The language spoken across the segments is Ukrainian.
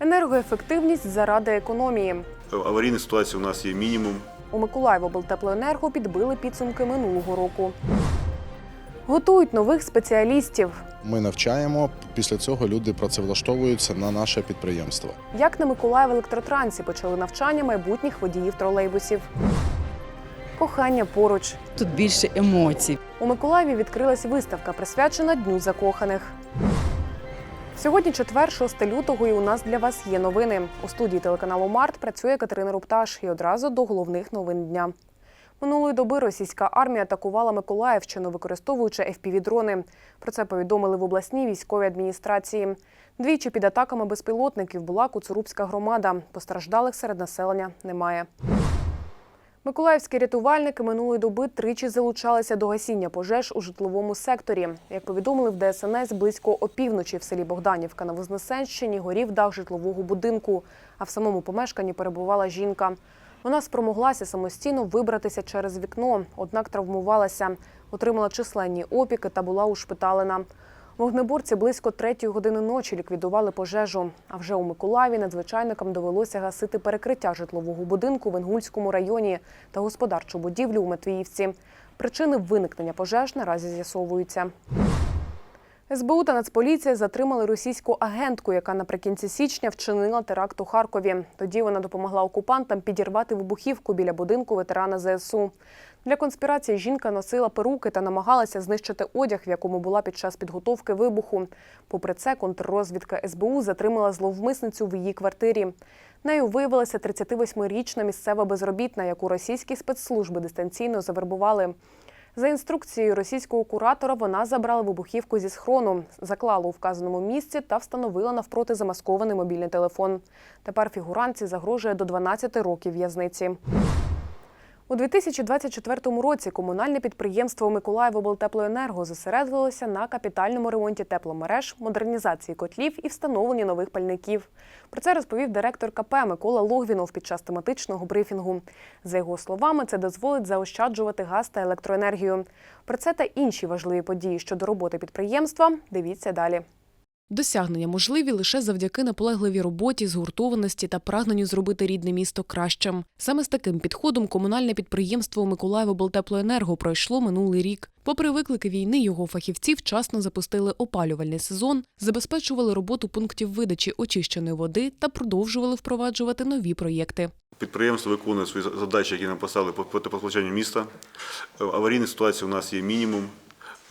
Енергоефективність заради економії. Аварійних ситуацій у нас є мінімум. У Миколаєво-Белтеплоенерго підбили підсумки минулого року. Готують нових спеціалістів. Ми навчаємо. Після цього люди працевлаштовуються на наше підприємство. Як на Миколаїв електротрансі почали навчання майбутніх водіїв тролейбусів. Кохання поруч. Тут більше емоцій. У Миколаєві відкрилась виставка, присвячена Дню закоханих. Сьогодні четвер, 6 лютого, і у нас для вас є новини. У студії телеканалу Март працює Катерина Рупташ. І одразу до головних новин дня. Минулої доби російська армія атакувала Миколаївщину, використовуючи FPV-дрони. Про це повідомили в обласній військовій адміністрації. Двічі під атаками безпілотників була Куцурубська громада. Постраждалих серед населення немає. Миколаївські рятувальники минулої доби тричі залучалися до гасіння пожеж у житловому секторі. Як повідомили в ДСНС, близько опівночі в селі Богданівка на Вознесенщині горів дах житлового будинку, а в самому помешканні перебувала жінка. Вона спромоглася самостійно вибратися через вікно, однак травмувалася, отримала численні опіки та була ушпиталена. Вогнеборці близько третьої години ночі ліквідували пожежу. А вже у Миколаєві надзвичайникам довелося гасити перекриття житлового будинку в Інгульському районі та господарчу будівлю у Матвіївці. Причини виникнення пожеж наразі з'ясовуються. СБУ та Нацполіція затримали російську агентку, яка наприкінці січня вчинила теракт у Харкові. Тоді вона допомогла окупантам підірвати вибухівку біля будинку ветерана ЗСУ. Для конспірації жінка носила перуки та намагалася знищити одяг, в якому була під час підготовки вибуху. Попри це, контррозвідка СБУ затримала зловмисницю в її квартирі. Нею виявилася 38-річна місцева безробітна, яку російські спецслужби дистанційно завербували. За інструкцією російського куратора вона забрала вибухівку зі схрону, заклала у вказаному місці та встановила навпроти замаскований мобільний телефон. Тепер фігуранці загрожує до 12 років в'язниці. У 2024 році комунальне підприємство Миколаївоблтеплоенерго зосередилося на капітальному ремонті тепломереж, модернізації котлів і встановленні нових пальників. Про це розповів директор КП Микола Логвінов під час тематичного брифінгу. За його словами, це дозволить заощаджувати газ та електроенергію. Про це та інші важливі події щодо роботи підприємства. Дивіться далі. Досягнення можливі лише завдяки наполегливій роботі, згуртованості та прагненню зробити рідне місто кращим. Саме з таким підходом комунальне підприємство Миколаївоблтеплоенерго пройшло минулий рік. Попри виклики війни, його фахівці вчасно запустили опалювальний сезон, забезпечували роботу пунктів видачі очищеної води та продовжували впроваджувати нові проєкти. Підприємство виконує свої задачі, які нам поставили по по теплопостачанню міста. Аварійних ситуацій у нас є мінімум.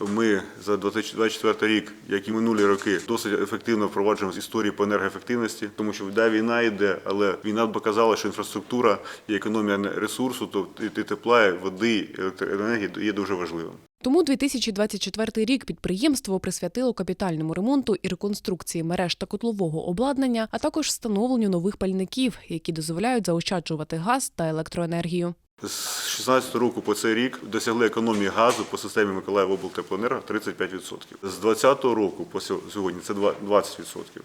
Ми за 2024 рік, як і минулі роки, досить ефективно впроваджуємо з історії по енергоефективності, тому що да, війна йде, але війна показала, що інфраструктура і економія ресурсу, тобто і тепла, води, електроенергії є дуже важливим. Тому 2024 рік підприємство присвятило капітальному ремонту і реконструкції мереж та котлового обладнання, а також встановленню нових пальників, які дозволяють заощаджувати газ та електроенергію. З 2016 року по цей рік досягли економії газу по системі Миколаївоблтеплоенерго 35%. З 2020 року по сьогодні це два- 20%.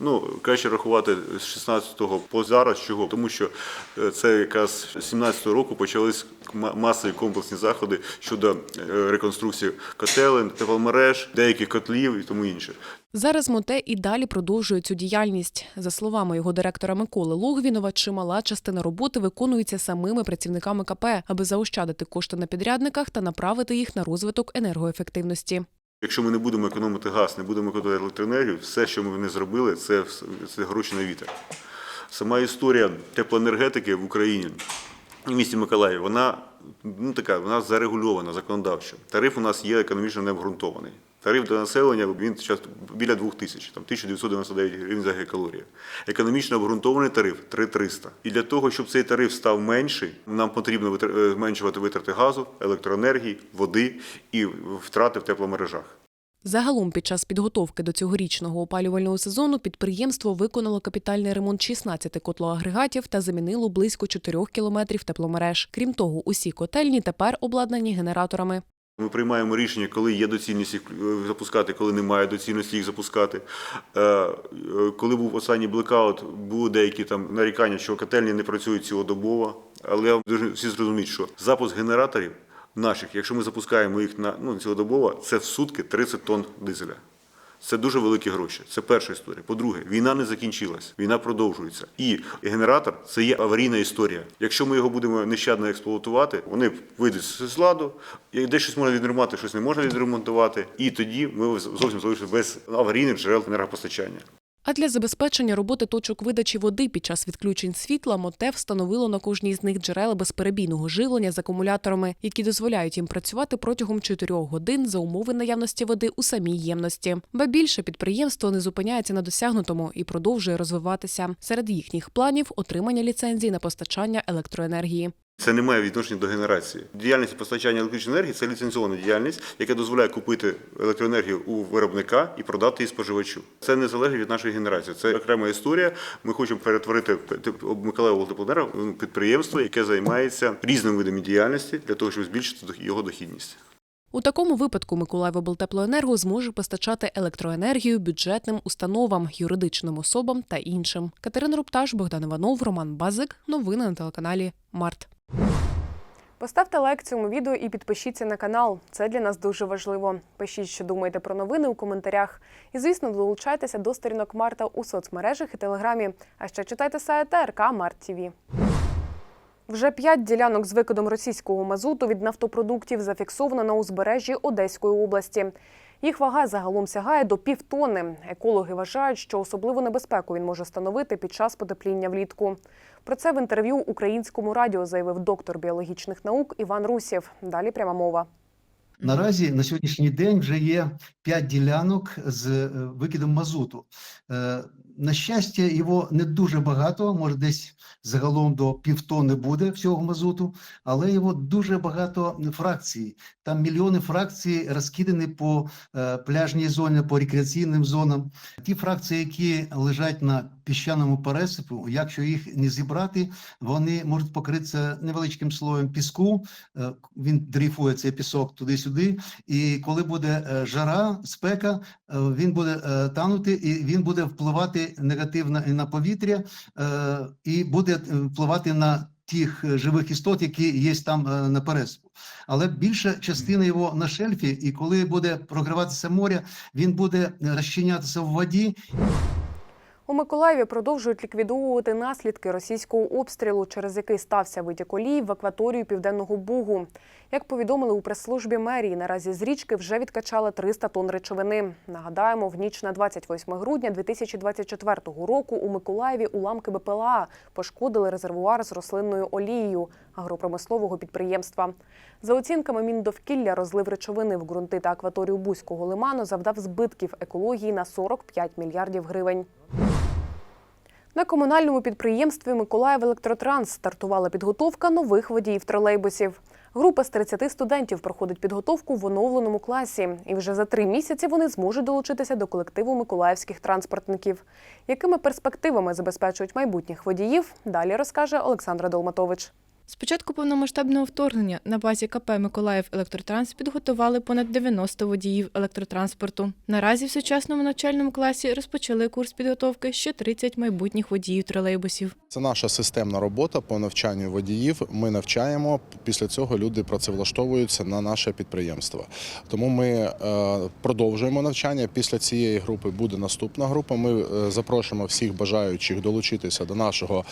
Ну, краще рахувати з 16-го по зараз. Чого? Тому що е, це якраз з 17-го року почались ма- масові комплексні заходи щодо е, реконструкції котелень, тепломереж, деяких котлів і тому інше. Зараз МОТЕ і далі продовжує цю діяльність. За словами його директора Миколи Логвінова, чимала частина роботи виконується самими працівниками КП, аби заощадити кошти на підрядниках та направити їх на розвиток енергоефективності. Якщо ми не будемо економити газ, не будемо економити електроенергію, все, що ми не зробили, це, це гроші на вітер. Сама історія теплоенергетики в Україні в місті Миколаїв, вона ну, така, вона зарегульована законодавчо. Тариф у нас є економічно необґрунтований. Тариф для населення він зараз біля 2 тисяч, там 1999 гривень за гекалорію. Економічно обґрунтований тариф 3300. І для того, щоб цей тариф став менший, нам потрібно е, зменшувати витрати газу, електроенергії, води і втрати в тепломережах. Загалом, під час підготовки до цьогорічного опалювального сезону підприємство виконало капітальний ремонт 16 котлоагрегатів та замінило близько 4 кілометрів тепломереж. Крім того, усі котельні тепер обладнані генераторами. Ми приймаємо рішення, коли є доцільність їх е, запускати, коли немає доцільності їх запускати. Е, е, Коли був останній блекаут, були деякі там нарікання, що котельні не працюють цілодобово. Але дуже всі зрозуміють, що запуск генераторів наших, якщо ми запускаємо їх на ну, цілодобово, це в сутки 30 тонн дизеля. Це дуже великі гроші. Це перша історія. По-друге, війна не закінчилась, війна продовжується. І генератор це є аварійна історія. Якщо ми його будемо нещадно експлуатувати, вони вийдуть з ладу, десь щось можна відремонтувати, щось не можна відремонтувати. І тоді ми зовсім залишимося без аварійних джерел енергопостачання. А для забезпечення роботи точок видачі води під час відключень світла МОТЕ встановило на кожній з них джерела безперебійного живлення з акумуляторами, які дозволяють їм працювати протягом 4 годин за умови наявності води у самій ємності. Ба більше підприємство не зупиняється на досягнутому і продовжує розвиватися. Серед їхніх планів отримання ліцензій на постачання електроенергії. Це не має відношення до генерації. Діяльність постачання електричної енергії це ліцензована діяльність, яка дозволяє купити електроенергію у виробника і продати її споживачу. Це не залежить від нашої генерації. Це окрема історія. Ми хочемо перетворити Миколаїв теплоенерго в підприємство, яке займається різними видами діяльності для того, щоб збільшити його дохідність. У такому випадку Миколаївоблтеплоенерго зможе постачати електроенергію бюджетним установам, юридичним особам та іншим. Катерина Рупташ, Богдан Іванов, Роман Базик. Новини на телеканалі Март. Поставте лайк цьому відео і підпишіться на канал. Це для нас дуже важливо. Пишіть, що думаєте про новини у коментарях. І, звісно, долучайтеся до сторінок Марта у соцмережах і телеграмі. А ще читайте сайт РК Март ТІВІ. Вже п'ять ділянок з викидом російського мазуту від нафтопродуктів зафіксовано на узбережжі Одеської області. Їх вага загалом сягає до півтони. Екологи вважають, що особливу небезпеку він може становити під час потепління влітку. Про це в інтерв'ю українському радіо заявив доктор біологічних наук Іван Русєв. Далі пряма мова. Наразі на сьогоднішній день вже є 5 ділянок з е, викидом мазуту. Е, На щастя, його не дуже багато, може десь загалом до півтони буде всього мазуту, але його дуже багато фракцій. Там мільйони фракцій розкидані по е, пляжній зоні, по рекреаційним зонам. Ті фракції, які лежать на піщаному пересипу, якщо їх не зібрати, вони можуть покритися невеличким слоєм піску. Е, Він дрейфує цей пісок туди-сюди. І коли буде е, жара, спека, е, він буде танути і він буде впливати негативно і на повітря, і буде впливати на тих живих істот, які є там на переспу. Але більша частина його на шельфі, і коли буде програватися море, він буде розчинятися в воді У Миколаєві продовжують ліквідовувати наслідки російського обстрілу, через який стався витік олії в акваторію Південного Бугу. Як повідомили у прес-службі мерії, наразі з річки вже відкачали 300 тонн речовини. Нагадаємо, в ніч на 28 грудня 2024 року у Миколаєві уламки БПЛА пошкодили резервуар з рослинною олією агропромислового підприємства. За оцінками Міндовкілля, розлив речовини в ґрунти та акваторію Бузького лиману завдав збитків екології на 45 мільярдів гривень. На комунальному підприємстві Миколаїв Електротранс стартувала підготовка нових водіїв тролейбусів. Група з 30 студентів проходить підготовку в оновленому класі, і вже за три місяці вони зможуть долучитися до колективу миколаївських транспортників. Якими перспективами забезпечують майбутніх водіїв? Далі розкаже Олександра Долматович. З початку повномасштабного вторгнення на базі КП Миколаїв Електротранс підготували понад 90 водіїв електротранспорту. Наразі в сучасному навчальному класі розпочали курс підготовки ще 30 майбутніх водіїв тролейбусів. Це наша системна робота по навчанню водіїв. Ми навчаємо. Після цього люди працевлаштовуються на наше підприємство. Тому ми е, продовжуємо навчання. Після цієї групи буде наступна група. Ми е, запрошуємо всіх бажаючих долучитися до нашого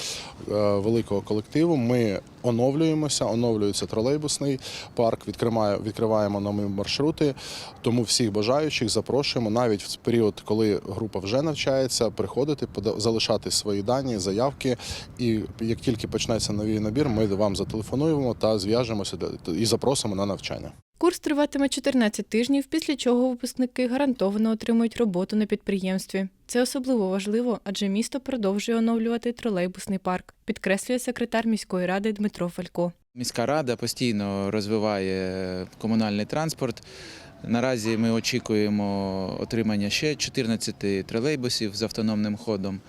е, великого колективу. Ми оновлюємося, оновлюється тролейбусний парк, відкриває, відкриваємо нові маршрути. Тому всіх бажаючих запрошуємо навіть в період, коли група вже навчається, приходити, залишати свої дані, заявки. І як тільки почнеться новий набір, ми вам зателефонуємо та зв'яжемося і запросимо на навчання. Курс триватиме 14 тижнів, після чого випускники гарантовано отримують роботу на підприємстві. Це особливо важливо, адже місто продовжує оновлювати тролейбусний парк, підкреслює секретар міської ради Дмитро Фалько. Міська рада постійно розвиває комунальний транспорт. Наразі ми очікуємо отримання ще 14 тролейбусів з автономним ходом.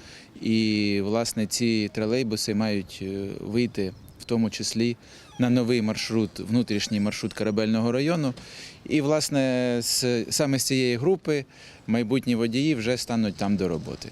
І, власне, ці тролейбуси мають е, вийти в тому числі на новий маршрут, внутрішній маршрут корабельного району. І, власне, з, саме з цієї групи майбутні водії вже стануть там до роботи.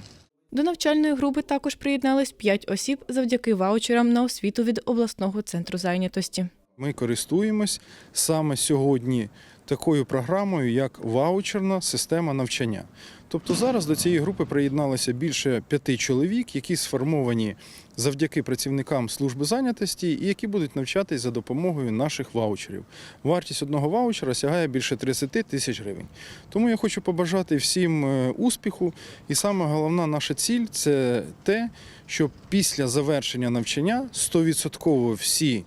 До навчальної групи також приєднались 5 осіб завдяки ваучерам на освіту від обласного центру зайнятості. Ми користуємось саме сьогодні такою програмою, як ваучерна система навчання. Тобто зараз до цієї групи приєдналося більше п'яти чоловік, які сформовані завдяки працівникам служби зайнятості і які будуть навчатись за допомогою наших ваучерів. Вартість одного ваучера сягає більше 30 тисяч гривень. Тому я хочу побажати всім е, успіху. І саме головна наша ціль це те, щоб після завершення навчання 100% всі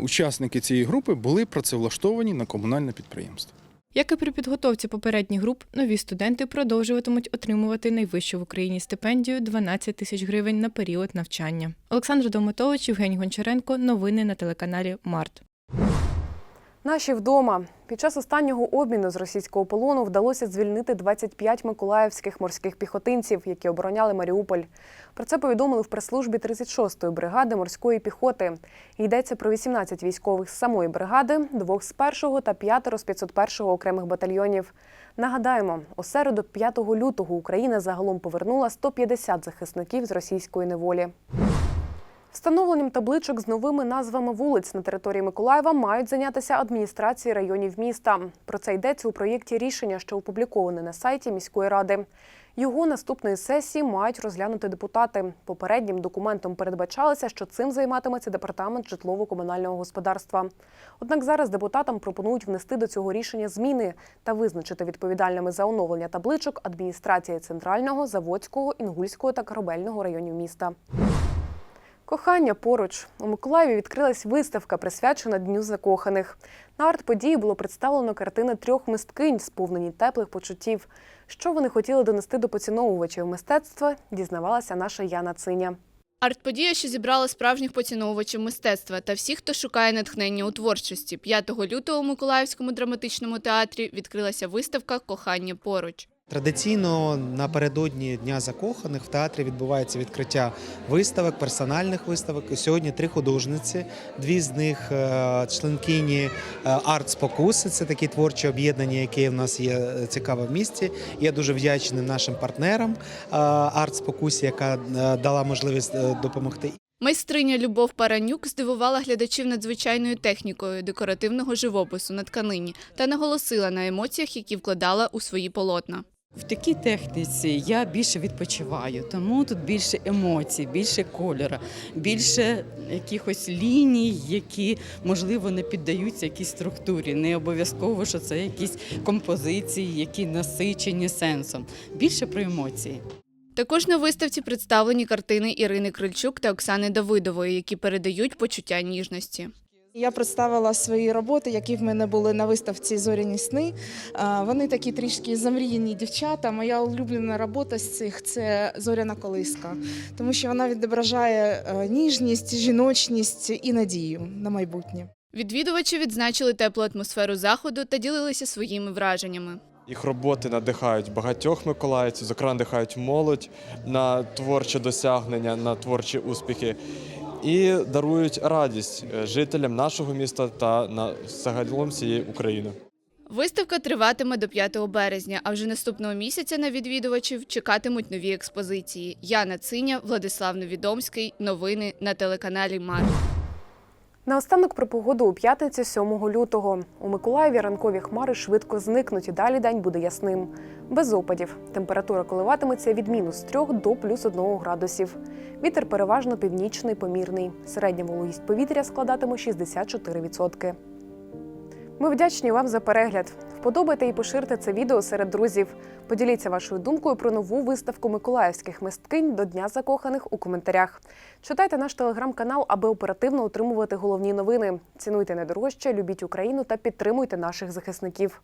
учасники цієї групи були працевлаштовані на комунальне підприємство. Як і при підготовці попередніх груп, нові студенти продовжуватимуть отримувати найвищу в Україні стипендію 12 тисяч гривень на період навчання. Олександр Домотович, Євгеній Гончаренко. Новини на телеканалі Март. Наші вдома під час останнього обміну з російського полону вдалося звільнити 25 миколаївських морських піхотинців, які обороняли Маріуполь. Про це повідомили в прес-службі 36-ї бригади морської піхоти. Йдеться про 18 військових з самої бригади, двох з першого та п'ятеро з 501-го окремих батальйонів. Нагадаємо, у середу 5 лютого Україна загалом повернула 150 захисників з російської неволі. Встановленням табличок з новими назвами вулиць на території Миколаєва мають зайнятися адміністрації районів міста. Про це йдеться у проєкті рішення, що опубліковане на сайті міської ради. Його наступної сесії мають розглянути депутати. Попереднім документом передбачалося, що цим займатиметься департамент житлово-комунального господарства. Однак зараз депутатам пропонують внести до цього рішення зміни та визначити відповідальними за оновлення табличок адміністрації центрального, заводського, інгульського та корабельного районів міста. Кохання поруч у Миколаєві відкрилась виставка, присвячена Дню закоханих. На арт-події було представлено картини трьох мисткинь, сповнені теплих почуттів. Що вони хотіли донести до поціновувачів мистецтва, дізнавалася наша Яна Циня. Арт-подія, що зібрала справжніх поціновувачів мистецтва та всіх, хто шукає натхнення у творчості. 5 лютого у Миколаївському драматичному театрі відкрилася виставка Кохання поруч. Традиційно напередодні Дня закоханих в театрі відбувається відкриття виставок, персональних виставок. Сьогодні три художниці, дві з них е, членкині арт спокуси. Це такі творчі об'єднання, які в нас є е, цікаве в місті. Я дуже вдячний нашим партнерам арт спокусі, яка е, дала можливість е, допомогти. Майстриня Любов Паранюк здивувала глядачів надзвичайною технікою декоративного живопису на тканині та наголосила на емоціях, які вкладала у свої полотна. В такій техніці я більше відпочиваю, тому тут більше емоцій, більше кольору, більше якихось ліній, які можливо не піддаються якійсь структурі. Не обов'язково, що це якісь композиції, які насичені сенсом. Більше про емоції. Також на виставці представлені картини Ірини Крильчук та Оксани Давидової, які передають почуття ніжності. Я представила свої роботи, які в мене були на виставці Зоряні сни. Вони такі трішки замріяні дівчата. Моя улюблена робота з цих це зоряна колиска, тому що вона відображає е, ніжність, жіночність і надію на майбутнє. Відвідувачі відзначили теплу атмосферу заходу та ділилися своїми враженнями. Їх роботи надихають багатьох миколаївців, зокрема надихають молодь на творче досягнення, на творчі успіхи і дарують радість е, жителям нашого міста та на загалом всієї України. Виставка триватиме до 5 березня, а вже наступного місяця на відвідувачів чекатимуть нові експозиції. Яна Циня, Владислав Невідомський. Новини на телеканалі Март. Наостанок про погоду у п'ятницю 7 лютого. У Миколаєві ранкові хмари швидко зникнуть і далі день буде ясним. Без опадів. Температура коливатиметься від мінус 3 до плюс 1 градусів. Вітер переважно північний помірний. Середня вологість повітря складатиме 64%. Ми вдячні вам за перегляд. Вподобайте і поширте це відео серед друзів. Поділіться вашою думкою про нову виставку миколаївських мисткинь до Дня закоханих у коментарях. Читайте наш телеграм-канал, аби оперативно отримувати головні новини. Цінуйте найдорожче, любіть Україну та підтримуйте наших захисників.